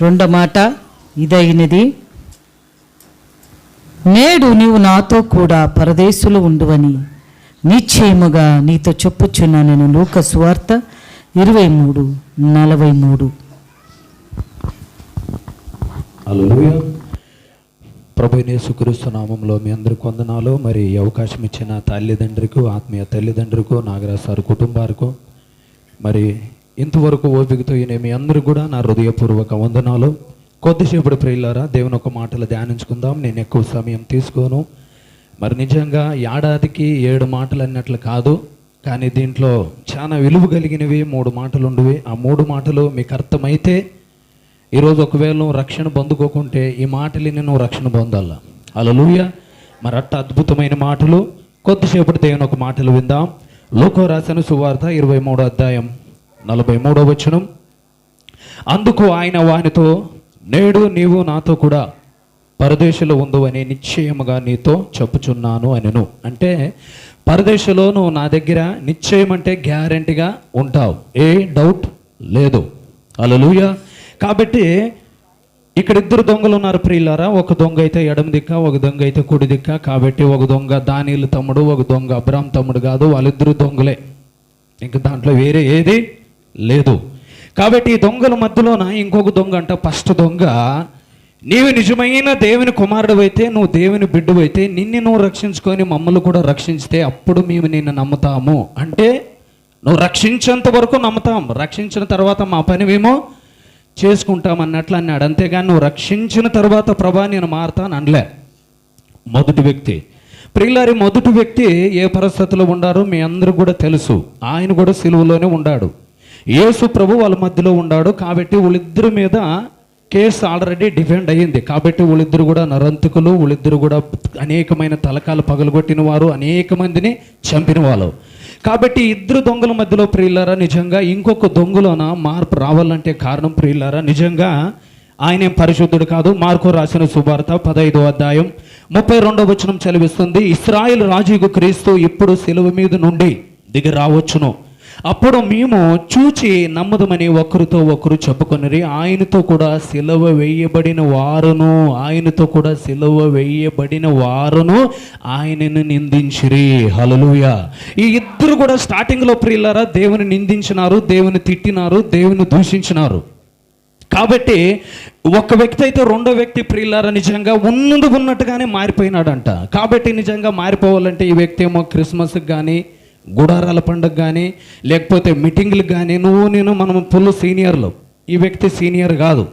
రెండో మాట ఇదైనది. నేడు నీవు నాతో కూడా పరదేశులు ఉండువని నిశ్చయముగా నీతో చెప్పుచున్నా నేను లూక సువార్త ఇరవై మూడు నలభై మూడు. అలలుయ ప్రభు నామంలో మీ అందరికి వందనాలు. మరి అవకాశం ఇచ్చిన తల్లిదండ్రులకు ఆత్మీయ తల్లిదండ్రులకు నాగరాజ్ సార్ కుటుంబాలకు మరి ఇంతవరకు ఓపికతో ఈయన మీ అందరూ కూడా నా హృదయపూర్వక వందనాలు. కొద్దిసేపటి ప్రియులారా దేవుని ఒక మాటలు ధ్యానించుకుందాం. నేను ఎక్కువ సమయం తీసుకోను. మరి నిజంగా ఏడాదికి ఏడు మాటలు అన్నట్లు కాదు కానీ దీంట్లో చాలా విలువ కలిగినవి మూడు మాటలు ఉండవి. ఆ మూడు మాటలు మీకు అర్థమైతే ఈరోజు ఒకవేళ నువ్వు రక్షణ పొందుకోకుంటే ఈ మాటలు నువ్వు రక్షణ పొందాల? అలలుయ మరి అట్ట అద్భుతమైన మాటలు. కొద్దిసేపటి దేవుని ఒక మాటలు విందాం. లోకో రాసిన సువార్త ఇరవై మూడో అధ్యాయం. నలభై మూడో వచనం. అందుకు ఆయన వానితో నేడు నీవు నాతో కూడా పరదేశంలో ఉందని అని నిశ్చయముగా నీతో చెప్పుచున్నాను అనెను. అంటే పరదేశంలో నువ్వు నా దగ్గర నిశ్చయం అంటే గ్యారంటీగా ఉంటావు. ఏ డౌట్ లేదు. అలలుయ కాబట్టి ఇక్కడ ఇద్దరు దొంగలు ఉన్నారు ప్రియులారా. ఒక దొంగ అయితే ఎడమ దిక్క ఒక దొంగ అయితే కుడి దిక్క. కాబట్టి ఒక దొంగ దానిలు తమ్ముడు ఒక దొంగ అబ్రామ్ తమ్ముడు కాదు. వాళ్ళిద్దరు దొంగలే. ఇంక దాంట్లో వేరే ఏది లేదు. కాబట్టి ఈ దొంగల మధ్యలోన ఇంకొక దొంగ అంట. ఫస్ట్ దొంగ నీవు నిజమైన దేవుని కుమారుడు అయితే నువ్వు దేవుని బిడ్డు అయితే నిన్ను నువ్వు రక్షించుకొని మమ్మల్ని కూడా రక్షించితే అప్పుడు మేము నిన్ను నమ్ముతాము. అంటే నువ్వు రక్షించేంత వరకు నమ్ముతాం. రక్షించిన తర్వాత మా పని మేము చేసుకుంటాం అన్నట్లు అన్నాడు. అంతేగాని నువ్వు రక్షించిన తర్వాత ప్రభా నేను మారుతాను అనలే. మొదటి వ్యక్తి. ప్రియులారి మొదటి వ్యక్తి ఏ పరిస్థితిలో ఉండారో మీ అందరూ కూడా తెలుసు. ఆయన కూడా సిలువలోనే ఉన్నాడు యేసు ప్రభు వాళ్ళ మధ్యలో ఉన్నాడు కాబట్టి వాళ్ళిద్దరి మీద కేసు ఆల్రెడీ డిఫెండ్ అయ్యింది. కాబట్టి వాళ్ళిద్దరు కూడా నరంతకులు వాళ్ళిద్దరు కూడా అనేకమైన తలకాలు పగలగొట్టిన వారు అనేక మందిని చంపిన వాళ్ళు. కాబట్టి ఇద్దరు దొంగల మధ్యలో ప్రియులారా నిజంగా ఇంకొక దొంగలోన మార్పు రావాలంటే కారణం ప్రియులారా నిజంగా ఆయన పరిశుద్ధుడు కాదు. మార్కు రాసిన సువార్త పదైదో అధ్యాయం ముప్పై రెండో వచనం చదివిస్తుంది ఇస్రాయిల్ రాజుకు క్రీస్తు ఇప్పుడు సెలవు మీద నుండి దిగి రావచ్చును. అప్పుడు మేము చూచి నమ్మదమని ఒకరితో ఒకరు చెప్పుకొనిరి ఆయనతో కూడా సిలువ వేయబడిన వారును ఆయనతో కూడా సిలువ వేయబడిన వారును ఆయనను నిందించిరి. హలలుయ ఈ ఇద్దరు కూడా స్టార్టింగ్లో ప్రియులారా దేవుని నిందించినారు దేవుని తిట్టినారు దేవుని దూషించినారు. కాబట్టి ఒక వ్యక్తి అయితే రెండో వ్యక్తి ప్రియులారా నిజంగా ఉన్నది ఉన్నట్టుగానే మారిపోయినాడంట. కాబట్టి నిజంగా మారిపోవాలంటే ఈ వ్యక్తి ఏమో క్రిస్మస్కి కానీ గుడారాల పండుగ కానీ లేకపోతే మీటింగ్లు కానీ నువ్వు నేను మనం ఫుల్ సీనియర్లు. ఈ వ్యక్తి సీనియర్ కాదు.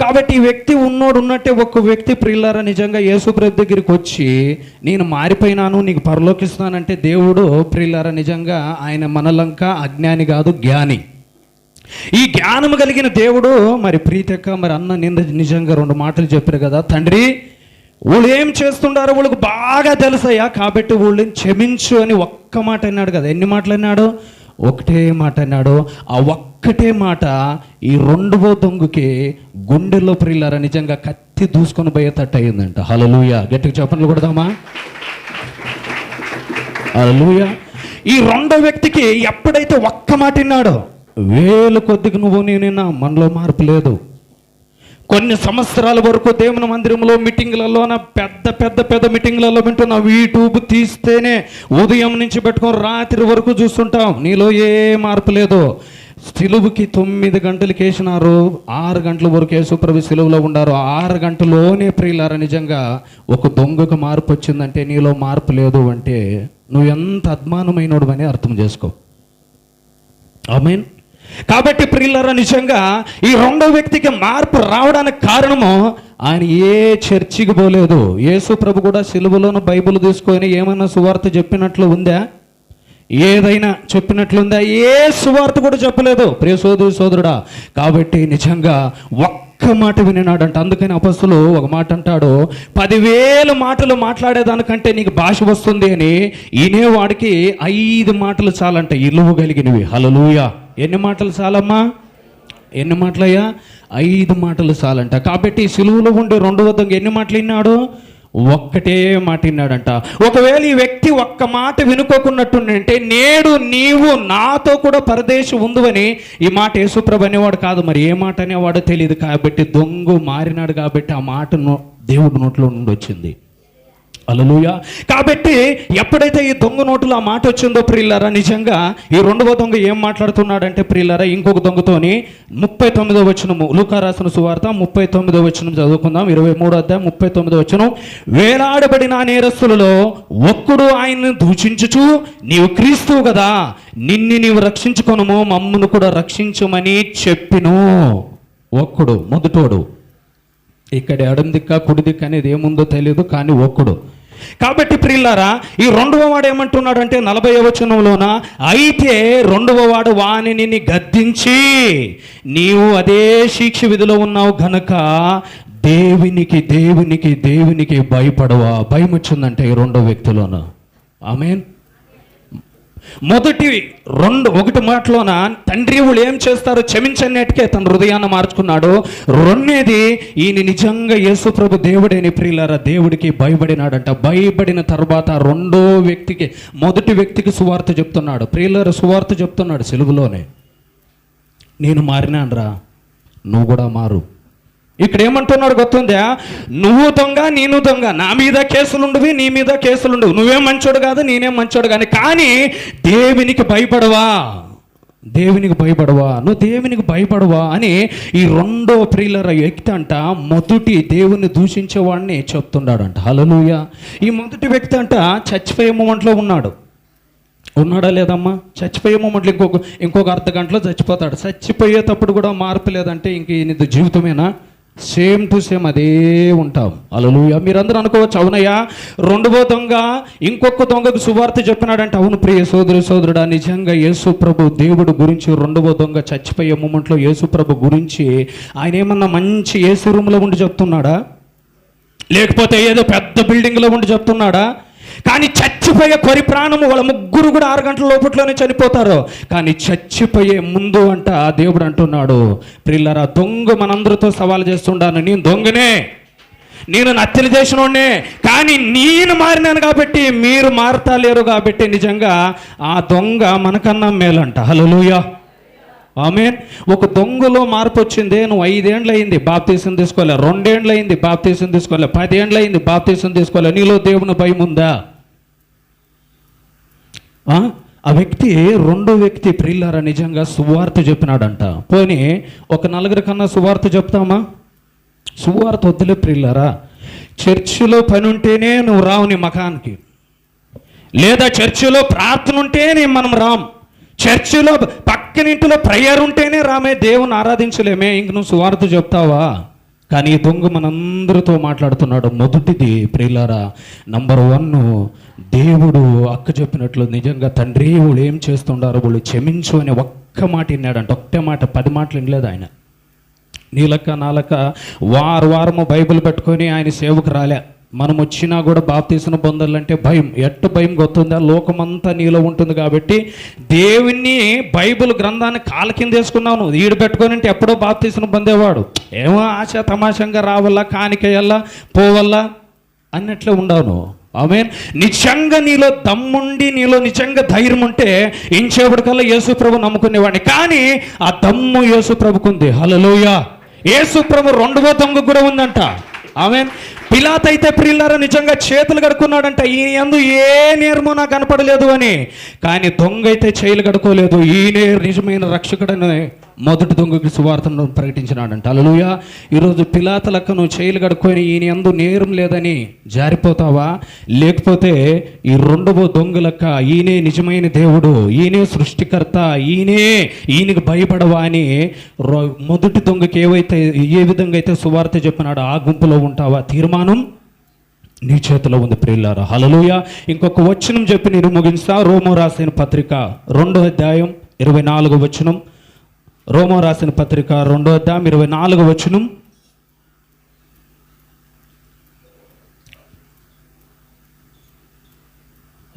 కాబట్టి ఈ వ్యక్తి ఉన్నోడు ఉన్నట్టే ఒక వ్యక్తి ప్రియులారా నిజంగా యేసుప్రభు దగ్గరికి వచ్చి నేను మారిపోయినాను నీకు పరలోకిస్తానంటే దేవుడు ప్రియులారా నిజంగా ఆయన మనలంక అజ్ఞాని కాదు జ్ఞాని. ఈ జ్ఞానము కలిగిన దేవుడు మరి ప్రీతక్క మరి అన్న నిన్న నిజంగా రెండు మాటలు చెప్పారు కదా తండ్రి వాళ్ళు ఏం చేస్తుండారో వాళ్ళకు బాగా తెలుసయ్యా. కాబట్టి వాళ్ళని క్షమించు అని ఒక్క మాట అన్నాడు కదా. ఎన్ని మాటలు అన్నాడు? ఒకటే మాట అన్నాడు. ఆ ఒక్కటే మాట ఈ రెండవ దొంగకి గుండెల్లో ప్రిల్లారా నిజంగా కత్తి దూసుకొని పోయేటట్టు అయిందంట హలలుయ గట్టిగా చెప్పండి కొడదామా? హలలుయ ఈ రెండో వ్యక్తికి ఎప్పుడైతే ఒక్క మాట విన్నాడో వేలు కొద్దిగా నువ్వు నేను మనలో మార్పు లేదు. కొన్ని సంవత్సరాల వరకు దేవుని మందిరంలో మీటింగ్లలోన పెద్ద పెద్ద పెద్ద మీటింగ్లలో వింటున్నావు యూట్యూబ్ తీస్తేనే ఉదయం నుంచి పెట్టుకొని రాత్రి వరకు చూస్తుంటాం. నీలో ఏ మార్పు లేదు. సిలువుకి తొమ్మిది గంటలకు వేసినారు. ఆరు గంటల వరకు యేసుప్రభు సిలువలో ఉన్నారు. ఆరు గంటలోనే ప్రియులారా నిజంగా ఒక దొంగకు మార్పు వచ్చిందంటే నీలో మార్పు లేదు అంటే నువ్వు ఎంత అద్మానమైనోడు అని అర్థం చేసుకో. ఐ మీన్ కాబట్టి ప్రియులరా నిజంగా ఈ రెండో వ్యక్తికి మార్పు రావడానికి కారణము ఆయన ఏ చర్చికి పోలేదు. యేసు ప్రభు కూడా సిలువలోను బైబిల్ తీసుకొని ఏమైనా సువార్త చెప్పినట్లు ఉందా? ఏదైనా చెప్పినట్లుందా ఏ సువార్త కూడా చెప్పలేదు. ప్రియ సోదరు సోదరుడా కాబట్టి నిజంగా ఒక్క మాట వినినాడంట. అందుకని అపస్సులు ఒక మాట అంటాడు పదివేల మాటలు మాట్లాడేదానికంటే నీకు భాష వస్తుంది అని వినేవాడికి ఐదు మాటలు చాలంట. ఇలువ కలిగినవి. హలలుయా ఎన్ని మాటలు చాలమ్మా ఎన్ని మాటలయ్యా? ఐదు మాటలు చాలంట కాబట్టి సులువులో ఉండే రెండవ దొంగ ఎన్ని మాటలు విన్నాడు ఒక్కటే మాట విన్నాడంట ఒకవేళ ఈ వ్యక్తి ఒక్క మాట వినుకోకున్నట్టుంటే నేడు నీవు నాతో కూడా పరదేశం ఉందని ఈ మాట యేసుప్రభు అనేవాడు కాదు. మరి ఏ మాట అనేవాడో తెలియదు కాబట్టి దొంగ మారినాడు కాబట్టి ఆ మాట నో- దేవుడి నోట్లో నుండి వచ్చింది అలలుయ కాబట్టి ఎప్పుడైతే ఈ దొంగ నోటులో ఆ మాట వచ్చిందో ప్రియులారా నిజంగా ఈ రెండవ దొంగ ఏం మాట్లాడుతున్నాడంటే ప్రియులారా ఇంకొక దొంగతోని ముప్పై తొమ్మిదో వచనము లూకా రాసిన సువార్త ముప్పై తొమ్మిదో వచనం చదువుకుందాం. ఇరవై మూడో అధ్యాయం ముప్పై తొమ్మిదో వచనం. వేలాడబడిన నేరస్తులలో ఒక్కడు ఆయన్ని దూషించుచు నీవు క్రీస్తువు కదా నిన్ను నీవు రక్షించుకొనుము మమ్మను కూడా రక్షించమని చెప్పిను. ఒక్కడు మొదటోడు. ఇక్కడ ఎడం దిక్క కుడి దిక్క అనేది ఏముందో తెలియదు కానీ ఒక్కడు. కాబట్టి ప్రిల్లారా ఈ రెండవ వాడు ఏమంటున్నాడంటే నలభై వచనంలోన అయితే రెండవ వాడు వాణిని గద్దించి నీవు అదే శిక్ష విధిలో ఉన్నావు గనక దేవునికి దేవునికి దేవునికి భయపడవా? భయం వచ్చిందంటే ఈ రెండో వ్యక్తిలోన. ఆమెన్. మొదటి రెండు ఒకటి మాటలోన తండ్రి వాళ్ళు ఏం చేస్తారో? క్షమించనేటికే తన హృదయాన్ని మార్చుకున్నాడు. రెండేది ఈయన నిజంగా యేసుప్రభు దేవుడైన ప్రియులారా దేవుడికి భయపడినాడంట. భయపడిన తర్వాత రెండో వ్యక్తికి మొదటి వ్యక్తికి సువార్త చెప్తున్నాడు. ప్రియులారా సువార్త చెప్తున్నాడు సెలుగులోనే నేను మారినాన్రా నువ్వు కూడా మారు. ఇక్కడ ఏమంటున్నాడు గుర్తుందా? నువ్వు దొంగ నేను దొంగ. నా మీద కేసులుండవి నీ మీద కేసులుండవు. నువ్వేం మంచోడు కాదు నేనేం మంచోడు కానీ కానీ దేవునికి భయపడవా? దేవునికి భయపడవా? నువ్వు దేవునికి భయపడవా? అని ఈ రెండో ప్రియులర వ్యక్తి అంట మొదటి దేవుని దూషించేవాడిని చెప్తున్నాడంట. హలలుయ ఈ మొదటి వ్యక్తి అంట చచ్చిపోయే మూమెంట్లో ఉన్నాడు. ఉన్నాడా లేదమ్మా? చచ్చిపోయే మూమెంట్లో ఇంకొక ఇంకొక అర్ధ గంటలో చచ్చిపోతాడు. చచ్చిపోయేటప్పుడు కూడా మార్పు లేదంటే ఇంక ఇది జీవితమేనా? సేమ్ టు సేమ్ అదే ఉంటాం. అలలుయ మీరందరూ అనుకోవచ్చు అవునయ్యా. రెండవ దొంగ ఇంకొక దొంగకు సువార్త చెప్పినాడంటే. అవును ప్రియ సోదరు సోదరుడా నిజంగా యేసు ప్రభు దేవుడు గురించి రెండవ దొంగ చచ్చిపోయే మూమెంట్లో యేసు ప్రభు గురించి ఆయన ఏమన్నా మంచి ఏసు రూమ్లో ఉండి చెప్తున్నాడా? లేకపోతే ఏదో పెద్ద బిల్డింగ్లో ఉండి చెప్తున్నాడా? కానీ చచ్చిపోయే కొరి ప్రాణము వాళ్ళ ముగ్గురు కూడా ఆరు గంటల లోపట్లోనే చనిపోతారు. కానీ చచ్చిపోయే ముందు అంట దేవుడు అంటున్నాడు ప్రిల్లరా దొంగ మనందరితో సవాల్ చేస్తుండాను. నేను దొంగనే. నేను నత్తలు చేసినోడ్నే. కానీ నేను మారినాను కాబట్టి మీరు మారతలేరు కాబట్టి నిజంగా ఆ దొంగ మనకన్నా మేలంట. హలోయ ఆమె ఒక దొంగలో మార్పు వచ్చిందే నువ్వు ఐదేండ్లు అయింది బాప్తీసం తీసుకోలే. రెండేండ్లు అయింది బాప్తీసం తీసుకోలే. పదేండ్లు అయింది బాప్తీసం తీసుకోలే. నీలో దేవుని భయం ఉందా? ఆ? వ్యక్తి రెండో వ్యక్తి ప్రిల్లారా నిజంగా సువార్త చెప్పినాడంట. పోనీ ఒక నలుగురి కన్నా సువార్త చెప్తామా? సువార్త వద్దులే ప్రిల్లారా చర్చిలో పని ఉంటేనే నువ్వు రావు నీ మకానికి లేదా చర్చిలో ప్రార్థన ఉంటేనే మనం రాం. చర్చిలో పక్కనింటిలో ప్రేయర్ ఉంటేనే రామే దేవుని ఆరాధించలేమే ఇంక నువ్వు సువార్త చెప్తావా? కానీ ఈ దొంగ మనందరితో మాట్లాడుతున్నాడు మొదటిది ప్రియులారా. నంబర్ వన్ దేవుడు అక్క చెప్పినట్లు నిజంగా తండ్రి వాళ్ళు ఏం చేస్తుండారో వాళ్ళు క్షమించు అని ఒక్క మాట విన్నాడంట. ఒక్క మాట పది మాటలు వినలేదు ఆయన. నీలక్క నాలక వారు వారము బైబిల్ పెట్టుకొని ఆయన సేవకు రాలే. మనం వచ్చినా కూడా బాప్తీసిన పొందాలంటే భయం. ఎట్టు భయం గొత్తుందా? లోకమంతా నీలో ఉంటుంది కాబట్టి దేవుణ్ణి బైబిల్ గ్రంథాన్ని కాల కింద వేసుకున్నావు ఈడు పెట్టుకొని ఉంటే ఎప్పుడో బాప్తీసిన పొందేవాడు. ఏమో ఆశ తమాషంగా రావల్లా కానికేయల్లా పోవల్లా అన్నట్లే ఉండవు నువ్వు. ఆమె నిజంగా నీలో దమ్ముండి నీలో నిజంగా ధైర్యం ఉంటే ఇంచేపటికల్లా యేసు ప్రభు నమ్ముకునేవాడిని. కానీ ఆ దమ్ము యేసు ప్రభుకుంది. హలలోయ యేసు ప్రభు రెండవ దొంగ కూడా ఉందంట. ఆమె పిలాత్ అయితే ప్రిల్లారా నిజంగా చేతులు కడుక్కున్నాడంట. ఈయన ఎందు ఏ నేర్మో నాకు కనపడలేదు అని. కానీ దొంగ అయితే చేయలు కడుకోలేదు ఈయనే నిజమైన రక్షకుడని. మొదటి దొంగకి సువార్తను ప్రకటించినాడంట. అలలుయ ఈరోజు పిలాతలకు నువ్వు చేతులు కడుక్కొని ఈయన ఎందు నేరం లేదని జారిపోతావా? లేకపోతే ఈ రెండవ దొంగలక్క ఈయనే నిజమైన దేవుడు ఈయనే సృష్టికర్త ఈయనే ఈయనకి భయపడవా అని రొ- మొదటి దొంగకి ఏవైతే ఏ విధంగా అయితే సువార్త చెప్పినాడు ఆ గుంపులో ఉంటావా? తీర్మానం నీ చేతిలో ఉంది ప్రియులారా. హలలుయ ఇంకొక వచనం చెప్పి నేను ముగిస్తా రోమో రాసిన పత్రిక రెండో అధ్యాయం ఇరవై నాలుగు వచనం. రోమో రాసిన పత్రిక రెండో అధ్యాయం ఇరవై నాలుగు వచనం.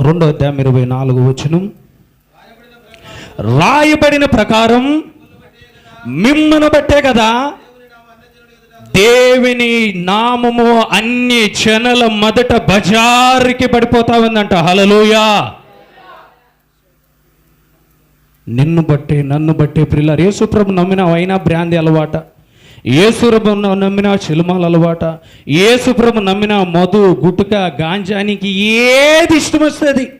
రెండో అధ్యాయం ఇరవై నాలుగు వచనం. రాయబడిన ప్రకారం మిమ్మను బట్టే కదా దేవుని నామము అన్ని జనల మొదట బజారుకి పడిపోతా ఉందంట. హలలుయా నిన్ను బట్టి నన్ను బట్టి ప్రిల్లర్ యేసుప్రభు నమ్మిన అయినా బ్రాంది అలవాట. ఏసుప్రభు నమ్మిన చిలుమాల అలవాట. ఏసుప్రభు నమ్మిన మధు గుట్టుక గాంజానికి ఏది ఇష్టం వస్తుంది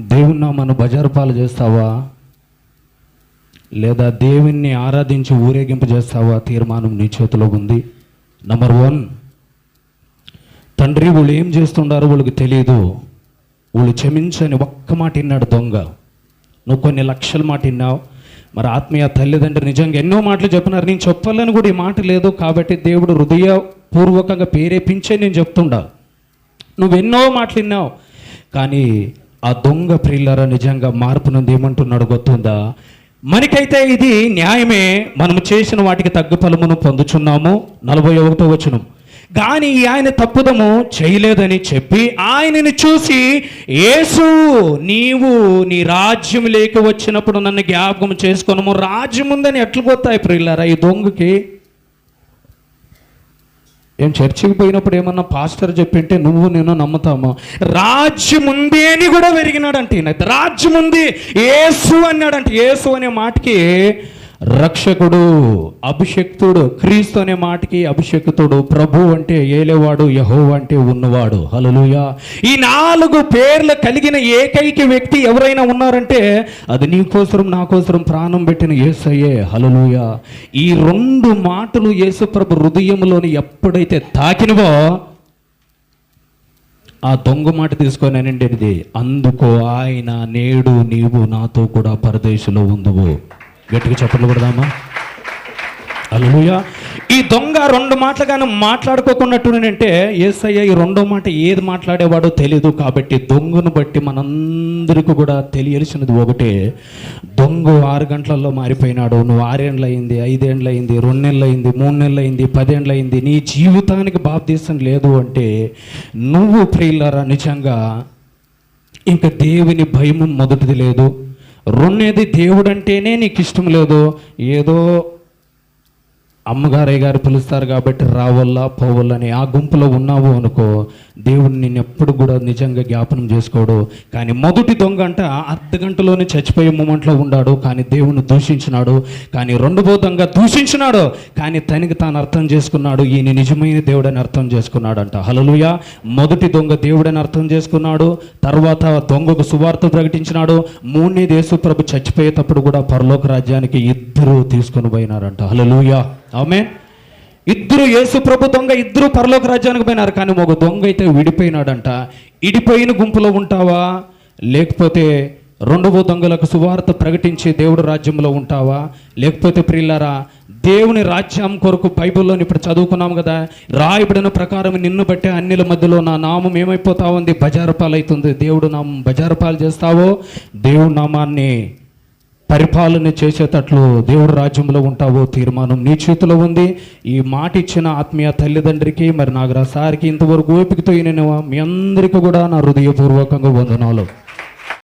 మనం నామను బజారు పాలు చేస్తావా? లేదా దేవుణ్ణి ఆరాధించి ఊరేగింపు చేస్తావా? తీర్మానం నీ చేతిలో ఉంది. నంబర్ వన్ తండ్రి వాళ్ళు ఏం చేస్తుండారో వాళ్ళకి తెలియదు వాళ్ళు క్షమించని ఒక్క మాట విన్నాడు దొంగ. నువ్వు కొన్ని లక్షల మాట విన్నావు. మరి ఆత్మీయ తల్లిదండ్రులు నిజంగా ఎన్నో మాటలు చెప్పినారు. నేను చెప్పాలని కూడా ఈ మాట లేదు కాబట్టి దేవుడు హృదయపూర్వకంగా ప్రేరేపించే నేను చెప్తుండా. నువ్వెన్నో మాటలు విన్నావు. కానీ ఆ దొంగ ప్రిల్లర నిజంగా మార్పు నుండి ఏమంటున్నాడు గొత్తుందా మనకైతే ఇది న్యాయమే. మనము చేసిన వాటికి తగ్గ ఫలమును పొందుచున్నాము. నలభై ఒకటో వచనం. కానీ ఆయన తప్పుదము చేయలేదని చెప్పి ఆయనని చూసి యేసు నీవు నీ రాజ్యం లేక వచ్చినప్పుడు నన్ను జ్ఞాపకం చేసుకోనము. రాజ్యం ఉందని ఎట్లు పోతాయి ప్రియులారా ఈ దొంగకి? ఏం చర్చికి పోయినప్పుడు ఏమన్నా పాస్టర్ చెప్పింటే నువ్వు నేను నమ్ముతాము. రాజ్యం ఉంది అని కూడా పెరిగినాడంటే రాజ్యం ఉంది. ఏసు అన్నాడంటే. ఏసు అనే మాటకి రక్షకుడు అభిషక్తుడు క్రీస్తు అనే మాటకి అభిషక్తుడు ప్రభు అంటే ఏలేవాడు యహో అంటే ఉన్నవాడు. హలలుయా ఈ నాలుగు పేర్లు కలిగిన ఏకైక వ్యక్తి ఎవరైనా ఉన్నారంటే అది నీకోసరం నాకోసరం ప్రాణం పెట్టిన ఏసయ్యే. హలలుయా ఈ రెండు మాటలు యేసుప్రభు హృదయంలోని ఎప్పుడైతే తాకినవో ఆ దొంగ మాట తీసుకొని అనండి ఇది అందుకో ఆయన నేడు నీవు నాతో కూడా పరదేశంలో ఉందువు. గట్టిగా చెప్పలు కొడదామా? అలలుయ ఈ దొంగ రెండు మాటలు కానీ మాట్లాడుకోకున్నట్టునంటే ఏసయ్య ఈ రెండో మాట ఏది మాట్లాడేవాడో తెలియదు కాబట్టి దొంగను బట్టి మనందరికీ కూడా తెలియాల్సినది ఒకటే. దొంగ ఆరు గంటలలో మారిపోయినాడు. నువ్వు ఆరేండ్లు అయింది ఐదేండ్లు అయింది రెండు నెలలు అయింది మూడు నెలలు అయింది పదేండ్లు అయింది నీ జీవితానికి బాప్తీసం లేదు అంటే నువ్వు ప్రియులరా నిజంగా ఇంకా దేవుని భయము మొదటిది లేదు. రెండేది దేవుడు అంటేనే నీకు ఇష్టం లేదు. ఏదో అమ్మగారయ్య గారు పిలుస్తారు కాబట్టి రావల్లా పోవల్లని ఆ గుంపులో ఉన్నావు అనుకో దేవుడు నిన్ను ఎప్పుడు కూడా నిజంగా జ్ఞాపనం చేసుకోడు. కానీ మొదటి దొంగ అంట అర్ధ గంటలోనే చచ్చిపోయే మూమెంట్లో ఉన్నాడు కానీ దేవుని దూషించినాడు. కానీ రెండవ దొంగ దూషించినాడు. కానీ తనకి తాను అర్థం చేసుకున్నాడు. ఈయన నిజమైన దేవుడని అర్థం చేసుకున్నాడు అంట హలలుయ మొదటి దొంగ దేవుడని అర్థం చేసుకున్నాడు. తర్వాత దొంగకు సువార్త ప్రకటించినాడు. మూడనే దేశప్రభు చచ్చిపోయేటప్పుడు కూడా పరలోక రాజ్యానికి ఇద్దరు తీసుకొని పోయినారంట. హలలుయా ఆమె ఇద్దరు యేసు ప్రభు దొంగ ఇద్దరు పరలోక రాజ్యానికి పోయినారు కానీ ఒక దొంగ అయితే విడిపోయినాడంట. ఇడిపోయిన గుంపులో ఉంటావా? లేకపోతే రెండవ దొంగలకు సువార్త ప్రకటించి దేవుడు రాజ్యంలో ఉంటావా? లేకపోతే ప్రిల్లరా దేవుని రాజ్యం కొరకు బైబిల్లో ఇప్పుడు చదువుకున్నాం కదా రాయబడిన ప్రకారం నిన్ను బట్టే అన్నిల మధ్యలో నా నామం ఏమైపోతా ఉంది? బజారుపాలు అవుతుంది దేవుడు నామం బజారుపాలు చేస్తావో? దేవుడి నామాన్ని పరిపాలన చేసేటట్లు దేవుడు రాజ్యంలో ఉంటావో తీర్మానం నీ చేతిలో ఉంది. ఈ మాట ఇచ్చిన ఆత్మీయ తల్లిదండ్రికి మరి నాగరాసారికి ఇంతవరకు ఓపికతో ఈయన మీ అందరికీ కూడా నా హృదయపూర్వకంగా వందనాలు.